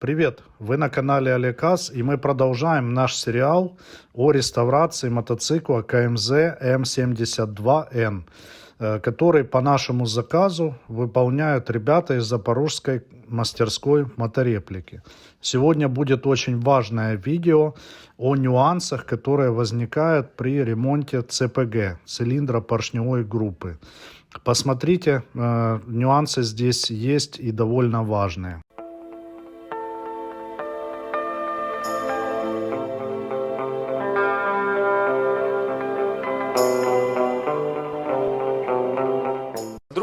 Привет! Вы на канале Олекас, и мы продолжаем наш сериал о реставрации мотоцикла КМЗ М72Н, э, который по нашему заказу выполняют ребята из Запорожской мастерской мотореплики. Сегодня будет очень важное видео о нюансах, которые возникают при ремонте ЦПГ, цилиндра поршневой группы. Посмотрите, э, нюансы здесь есть и довольно важные.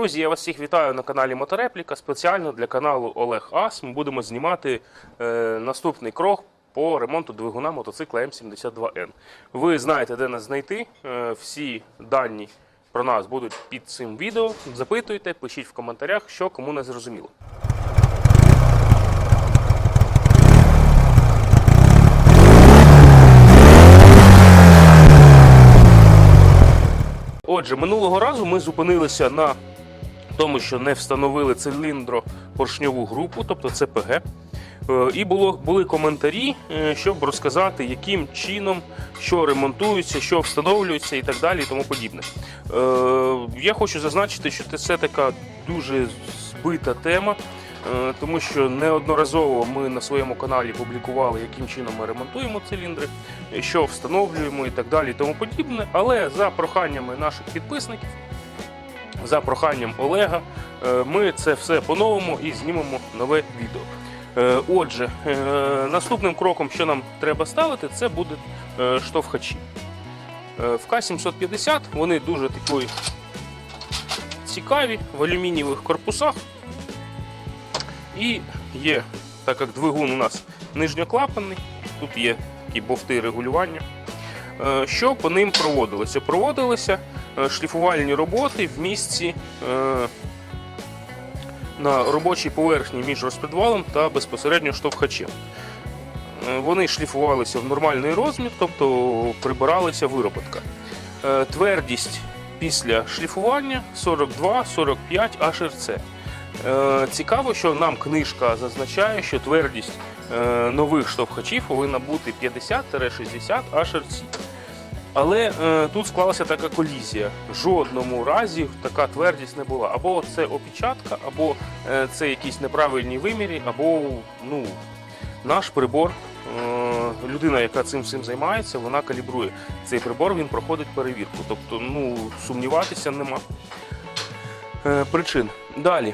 Друзі, я вас всіх вітаю на каналі Моторепліка. Спеціально для каналу Олег Ас. Ми будемо знімати е, наступний крок по ремонту двигуна мотоцикла М72Н. Ви знаєте, де нас знайти. Е, всі дані про нас будуть під цим відео. Запитуйте, пишіть в коментарях, що кому не зрозуміло. Отже, минулого разу ми зупинилися на тому, що не встановили циліндро-поршньову групу, тобто ЦПГ. Е, І було, були коментарі, е, щоб розказати, яким чином що ремонтується, що встановлюється і так далі, і тому подібне. Е, Я хочу зазначити, що це така дуже збита тема, тому що неодноразово ми на своєму каналі публікували, яким чином ми ремонтуємо циліндри, що встановлюємо і так далі, і тому подібне. Але за проханнями наших підписників за проханням Олега е, ми це все по-новому і знімемо нове відео. Е, Отже, е, наступним кроком, що нам треба ставити, це будуть е, штовхачі. В К-750 вони дуже такої цікаві в алюмінієвих корпусах. І є, так як двигун у нас нижньоклапанний, тут є такі бовти регулювання. Що по ним проводилося? Проводилися е, шліфувальні роботи в місці е, на робочій поверхні між розпідвалом та безпосередньо штовхачем. Е, Вони шліфувалися в нормальний розмір, тобто прибиралася вироботка. Е, Твердість після шліфування 42-45 HRC. Е, Цікаво, що нам книжка зазначає, що твердість е, нових штовхачів повинна бути 50-60 HRC. Але е, тут склалася така колізія. В жодному разі така твердість не була. Або це опечатка, або е, це якісь неправильні виміри, або ну, наш прибор. е, Людина, яка цим всім займається, вона калібрує цей прибор, він проходить перевірку. Тобто, ну, сумніватися нема е, причин. Далі.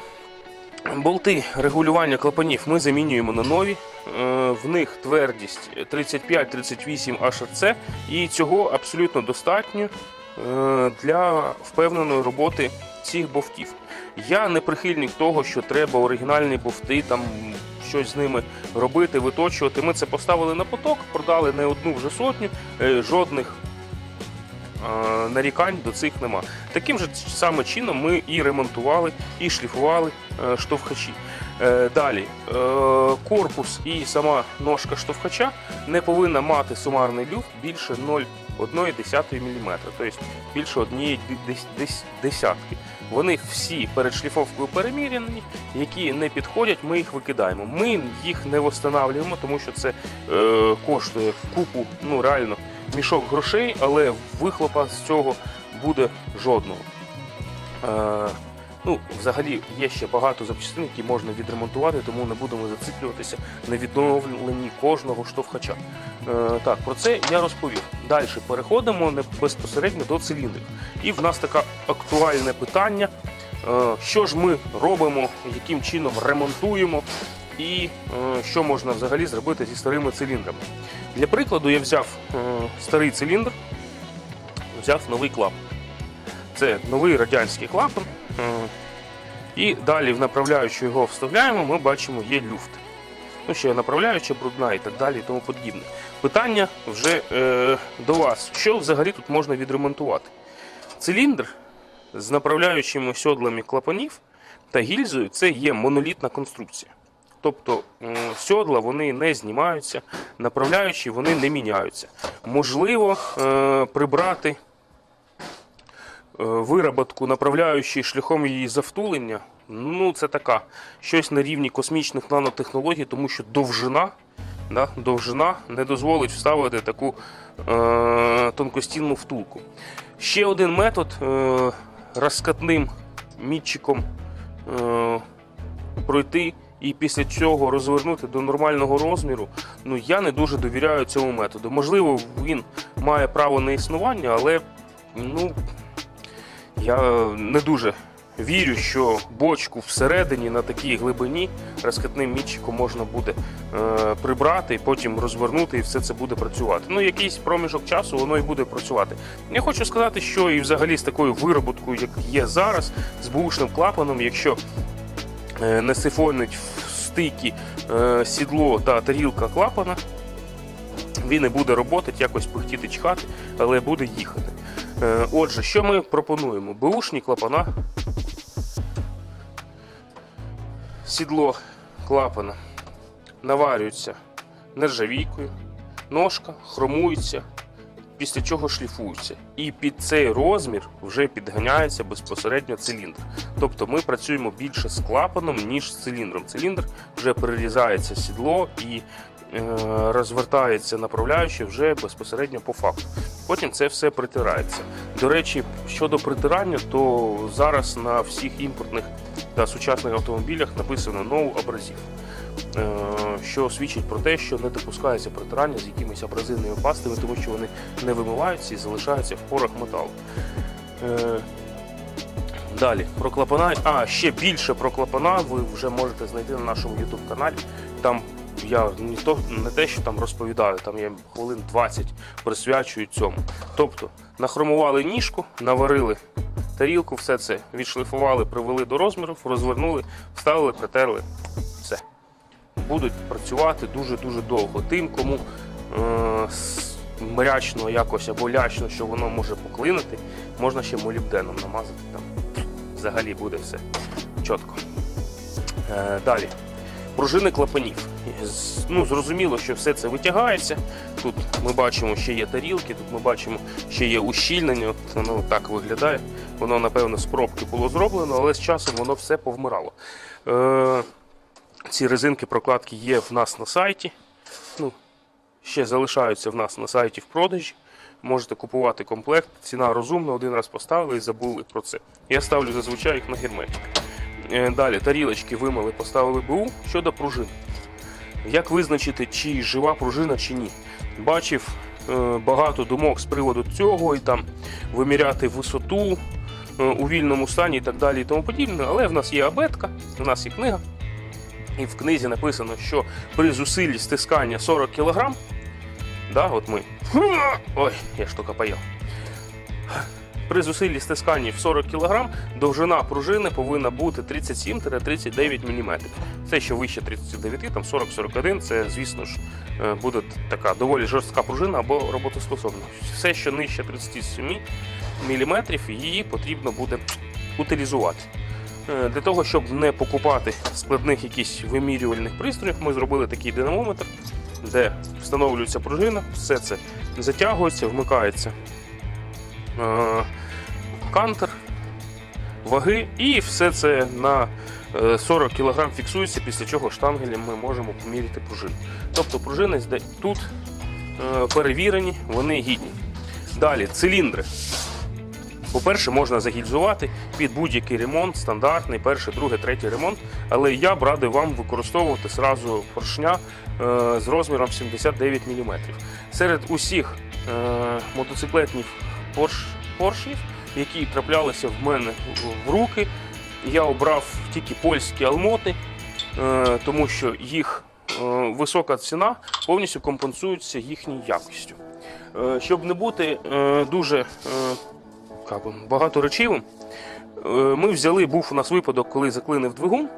Болти регулювання клапанів ми замінюємо на нові. Е, В них твердість 35-38 HRC, і цього абсолютно достатньо е, для впевненої роботи цих бовтів. Я не прихильник того, що треба оригінальні бовти, там щось з ними робити, виточувати. Ми це поставили на поток, продали не одну вже сотню, е, жодних нарікань до цих нема. Таким же саме чином ми і ремонтували, і шліфували е, штовхачі. Е, Далі, е, корпус і сама ножка штовхача не повинна мати сумарний люфт більше 0,1 мм, тобто більше однієї дес- дес- десятки. Вони всі перед шліфовкою переміряні, які не підходять, ми їх викидаємо. Ми їх не встановлюємо, тому що це е, коштує купу, ну реально мішок грошей, але вихлопа з цього буде жодного. Е, ну, взагалі є ще багато запчастин, які можна відремонтувати, тому не будемо зациклюватися на відновленні кожного штовхача. Е, так, про це я розповів. Далі переходимо безпосередньо до циліндрів. І в нас таке актуальне питання: е, що ж ми робимо, яким чином ремонтуємо, і е, що можна взагалі зробити зі старими циліндрами. Для прикладу, я взяв е, старий циліндр, взяв новий клапан. Це новий радянський клапан. Е, І далі в направляючу його вставляємо, ми бачимо, є люфт. Ну, ще направляюча брудна і так далі, і тому подібне. Питання вже е, до вас. Що взагалі тут можна відремонтувати? Циліндр з направляючими сьодлами клапанів та гільзою це є монолітна конструкція. Тобто сьодла вони не знімаються, направляючі вони не міняються. Можливо е, прибрати е, вироботку направляючої шляхом її завтулення Ну, це така щось на рівні космічних нанотехнологій, тому що довжина, да, довжина не дозволить вставити таку е, тонкостінну втулку. Ще один метод е, розкатним мітчиком е, пройти і після цього розвернути до нормального розміру. Ну я не дуже довіряю цьому методу. Можливо, він має право на існування, але ну я не дуже вірю, що бочку всередині на такій глибині розкатним мітчиком можна буде е, прибрати, потім розвернути, і все це буде працювати. Ну, якийсь проміжок часу воно і буде працювати. Я хочу сказати, що і взагалі з такою вироботкою, як є зараз, з бушним клапаном, якщо не сифонить в стикі е, сідло та тарілка клапана, він не буде роботи, якось пихтіти чхати, але буде їхати. Е, Отже, що ми пропонуємо? Бушні клапана, сідло клапана. Наварюється нержавійкою, ножка хромується, після чого шліфується. І під цей розмір вже підганяється безпосередньо циліндр. Тобто ми працюємо більше з клапаном, ніж з циліндром. Циліндр вже перерізається сідло і е, розвертається направляючи вже безпосередньо по факту. Потім це все притирається. До речі, щодо притирання, то зараз на всіх імпортних та сучасних автомобілях написано No Abrasive, що свідчить про те, що не допускається притирання з якимись абразивними пастами, тому що вони не вимиваються і залишаються в порах металу. Е, Далі про клапана. А ще більше про клапана ви вже можете знайти на нашому YouTube каналі. Там я не то не те, що там розповідаю, там я хвилин 20 присвячую цьому. Тобто нахромували ніжку, наварили тарілку, все це відшліфували, привели до розмірів, розвернули, вставили, притерли. Будуть працювати дуже-дуже довго. Тим, кому е- мрячно якось або лячно, що воно може поклинити, можна ще молібденом намазати там. Взагалі буде все чітко. Е, далі. Пружини клапанів. Ну, зрозуміло, що все це витягається. Тут ми бачимо, ще є тарілки, тут ми бачимо, ще є ущільнення. От воно так виглядає. Воно, напевно, з пробки було зроблено, але з часом воно все повмирало. Е, ці резинки прокладки є в нас на сайті. Ну, ще залишаються в нас на сайті в продажі. Можете купувати комплект. Ціна розумна, один раз поставили і забули про це. Я ставлю зазвичай їх на герметик. Е, Далі тарілочки вимили, поставили БУ щодо пружин. Як визначити, чи жива пружина, чи ні? Бачив е, багато думок з приводу цього і там виміряти висоту е, у вільному стані і так далі і тому подібне. Але в нас є абетка, в нас є книга. І в книзі написано, що при зусиллі стискання 40 кг, да, от ми. Ой, я штука поїв. При зусиллі стискання в 40 кг довжина пружини повинна бути 37-39 мм. Це що вище 39, там 40-41, це, звісно ж, е, буде така доволі жорстка пружина або роботоспособна. Все, що нижче 37 мм, її потрібно буде утилізувати. Е, Для того, щоб не покупати складних якісь вимірювальних пристроїв, ми зробили такий динамометр, де встановлюється пружина, все це затягується, вмикається е, кантер, ваги, і все це на е, 40 кг фіксується, після чого штангелем ми можемо поміряти пружину. Тобто пружини тут е, перевірені, вони гідні. Далі циліндри. По-перше, можна загільзувати під будь-який ремонт, стандартний, перший, другий, третій ремонт. Але я б радив вам використовувати зразу поршня е, з розміром 79 мм. Серед усіх е, мотоциклетних порш, поршнів, які траплялися в мене в- руки, я обрав тільки польські алмоти, е, тому що їх висока ціна повністю компенсується їхньою якістю. Щоб не бути дуже як би, багаторечивим, е, ми взяли, був у нас випадок, коли заклинив двигун,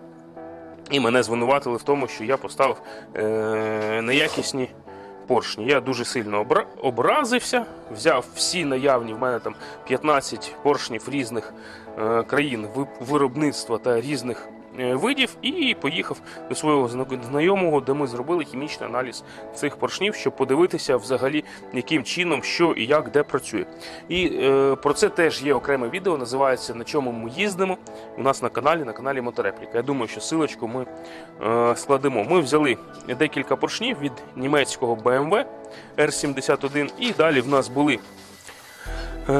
і мене звинуватили в тому, що я поставив е, неякісні поршні. Я дуже сильно обра- образився, взяв всі наявні, в мене там 15 поршнів різних е, країн виробництва та різних видів і поїхав до свого знайомого, де ми зробили хімічний аналіз цих поршнів, щоб подивитися взагалі, яким чином, що і як, де працює. І е, про це теж є окреме відео, називається На чому ми їздимо. У нас на каналі, на каналі Моторепліка. Я думаю, що силочку ми е, складемо. Ми взяли декілька поршнів від німецького BMW R71, і далі в нас були. Е,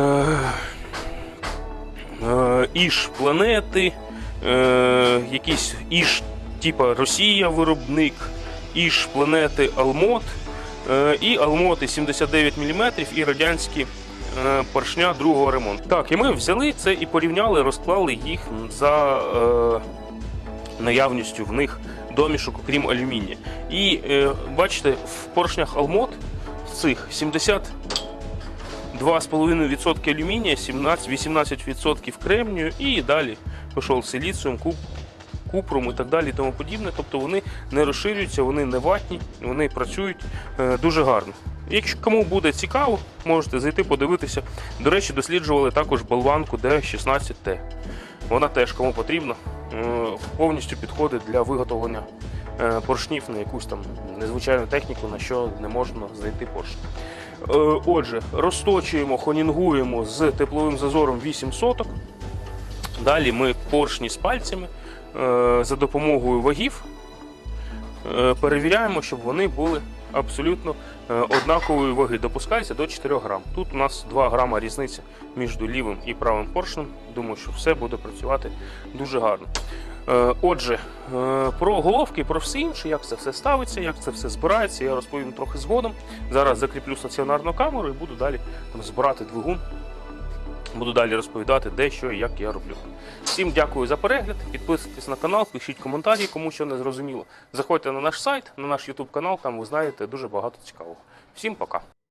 е, Іж планети, е, якісь Іж, типа Росія виробник, Іж планети Алмот, е, і Алмоти 79 мм і радянські е, поршня другого ремонту. Так, і ми взяли це і порівняли, розклали їх за е, наявністю в них домішок, окрім алюмінія. І е, бачите, в поршнях Алмот цих 70 2,5% алюмінія, 17, 18% кремнію і далі пішов силіціум, куп, купром і так далі і тому подібне. Тобто вони не розширюються, вони не ватні, вони працюють е, дуже гарно. Якщо кому буде цікаво, можете зайти подивитися. До речі, досліджували також болванку D16T. Вона теж кому потрібно, е, повністю підходить для виготовлення е, поршнів на якусь там незвичайну техніку, на що не можна знайти поршень. Отже, розточуємо, хонінгуємо з тепловим зазором 8 соток. Далі ми поршні з пальцями е, за допомогою вагів е, перевіряємо, щоб вони були абсолютно е, однакової ваги. Допускається до 4 грам. Тут у нас 2 грама різниця між лівим і правим поршнем. Думаю, що все буде працювати дуже гарно. Отже, про головки, про все інше, як це все ставиться, як це все збирається, я розповім трохи згодом. Зараз закріплю стаціонарну камеру і буду далі там, збирати двигун. Буду далі розповідати, де, що і як я роблю. Всім дякую за перегляд. Підписуйтесь на канал, пишіть коментарі, кому що не зрозуміло. Заходьте на наш сайт, на наш YouTube канал, там ви знаєте дуже багато цікавого. Всім пока.